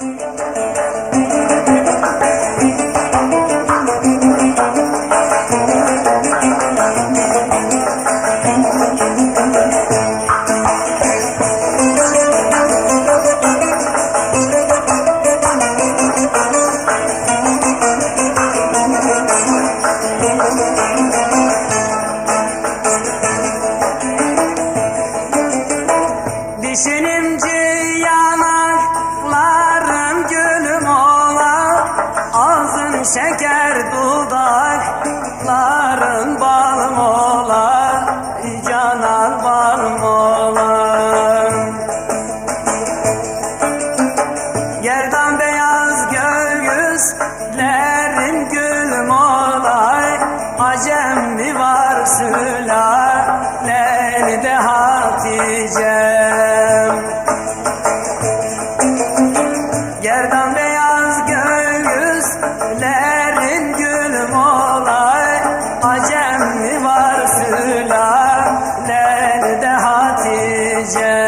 Thank you. Şeker dudakların balım ola Canan balım ola Yerdan beyaz göğüslerin gülüm olay Acem mi var sülaleni de Hatice'm Hatice'm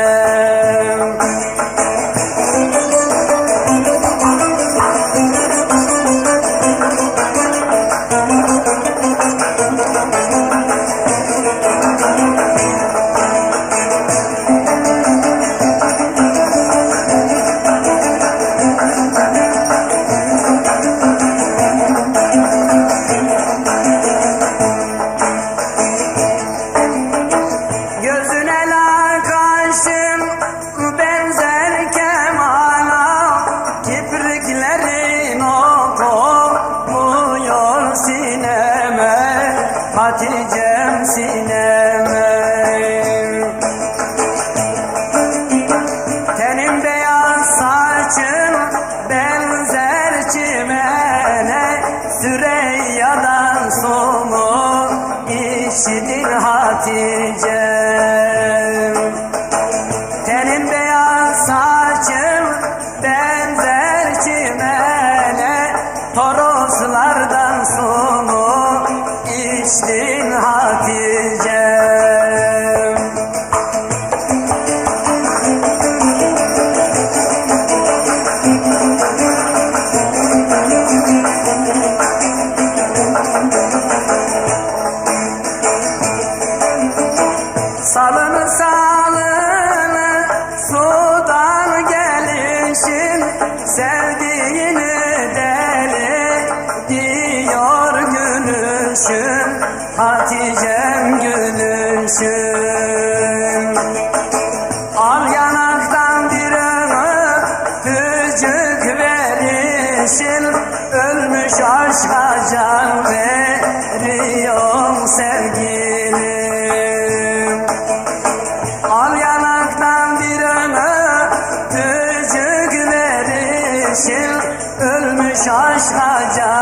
Hatice'm sineme Tenin beyaz saçın benzer çimene. Süreyya'dan somu içtin Hatice Hastin hatir Ateşim ölmüş aşka can veriyorum sevgilim. Al yanaktan bir öpücük verişim Ölmüş aşka can